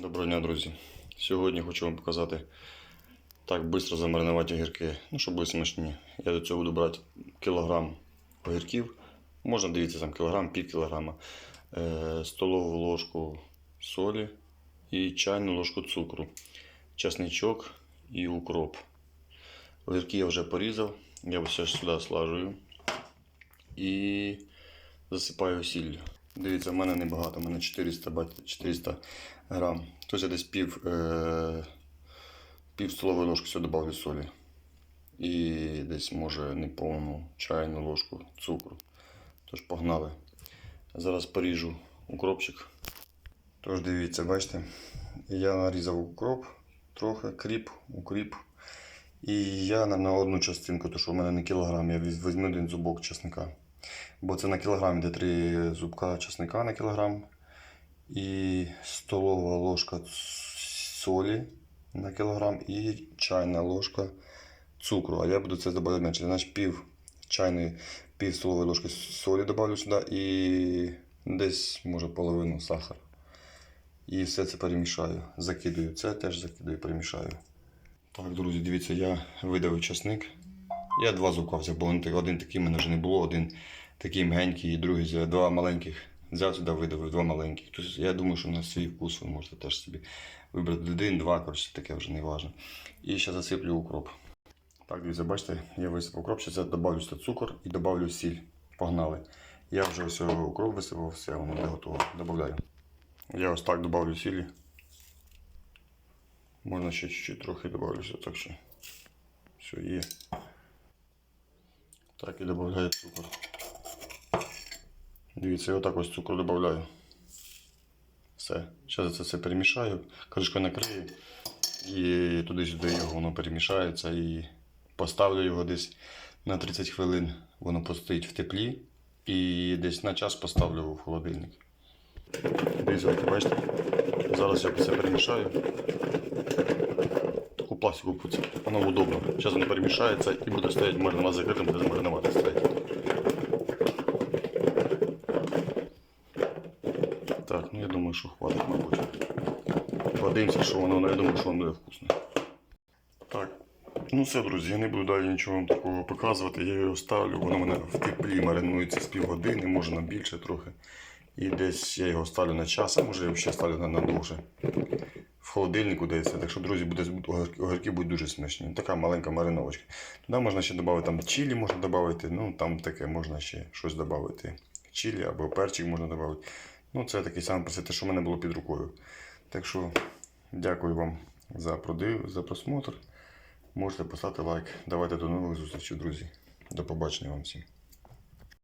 Доброго дня, друзі. Сьогодні хочу вам показати, так швидко замаринувати огірки. Ну, щоб були смачні. Я до цього буду брати кілограм огірків. Можна дивіться там кілограм, пів кілограма. Е, столову ложку солі і чайну ложку цукру, чесничок і укроп. Огірки я вже порізав. Я все ж сюди слажую і засипаю сіллю. Дивіться, в мене небагато, в мене 400, бачите, 400 грам. Тобто я десь пів, е, пів столової ложки сюди додавлю солі. І десь може неповну чайну ложку цукру. Тож погнали. Зараз поріжу укропчик. Тож дивіться, бачите, я нарізав укроп, трохи, кріп, укріп. І я на, одну частинку, то що в мене не кілограм, я візьму один зубок чесника. Бо це на кілограм йде 3 зубка чесника на кілограм. І столова ложка солі на кілограм і чайна ложка цукру. А я буду це додавати менше. Значить пів чайної, пів столової ложки солі додавлю сюди і десь може половину сахара. І все це перемішаю. Закидую. Це теж закидую, перемішаю. Так, друзі, дивіться, я видавив часник. Я два зубка взяв, бо один, такий мене вже не було, один такий мгенький, і другий взяв, два маленьких. Взяв сюди, видавив, два маленьких. Тобто я думаю, що на свій вкус ви можете теж собі вибрати один, два, коротше, таке вже не важно. І ще засиплю укроп. Так, дивіться, бачите, я висипав укроп, ще додавлю сюди цукор і додавлю сіль. Погнали. Я вже ось укроп висипав, все, воно буде готово. Добавляю. Я ось так додавлю сілі. Можна ще чуть-чуть трохи добавлю так що все є. Так і додаю цукор. Дивіться, я отак ось цукру додаю. Все. Зараз це все перемішаю, кришкою накрию і туди-сюди його воно перемішається і поставлю його десь на 30 хвилин. Воно постоїть в теплі і десь на час поставлю в холодильник. Дивіться, бачите. Зараз я це перемішаю. Пластику. Воно удобно. Зараз воно перемішається і буде стояти маринувати закритим, буде маринувати стояти. Так, ну я думаю, що хватить, мабуть. Подивимося, що воно, я думаю, що воно буде вкусне. Так, ну все, друзі, я не буду далі нічого вам такого показувати. Я його ставлю, воно мене в теплі маринується з півгодини, може на більше трохи. І десь я його ставлю на час, а може я взагалі ставлю на довше. Холодильнику десь. Так що, друзі, буде, огірки- будуть дуже смачні. Така маленька мариновочка. Туди можна ще додати там чилі можна додати, ну там таке можна ще щось додати. Чилі або перчик можна додати. Ну, це такий самий процес, те, що в мене було під рукою. Так що дякую вам за продив, за просмотр. Можете поставити лайк. Давайте до нових зустрічей, друзі. До побачення вам всім.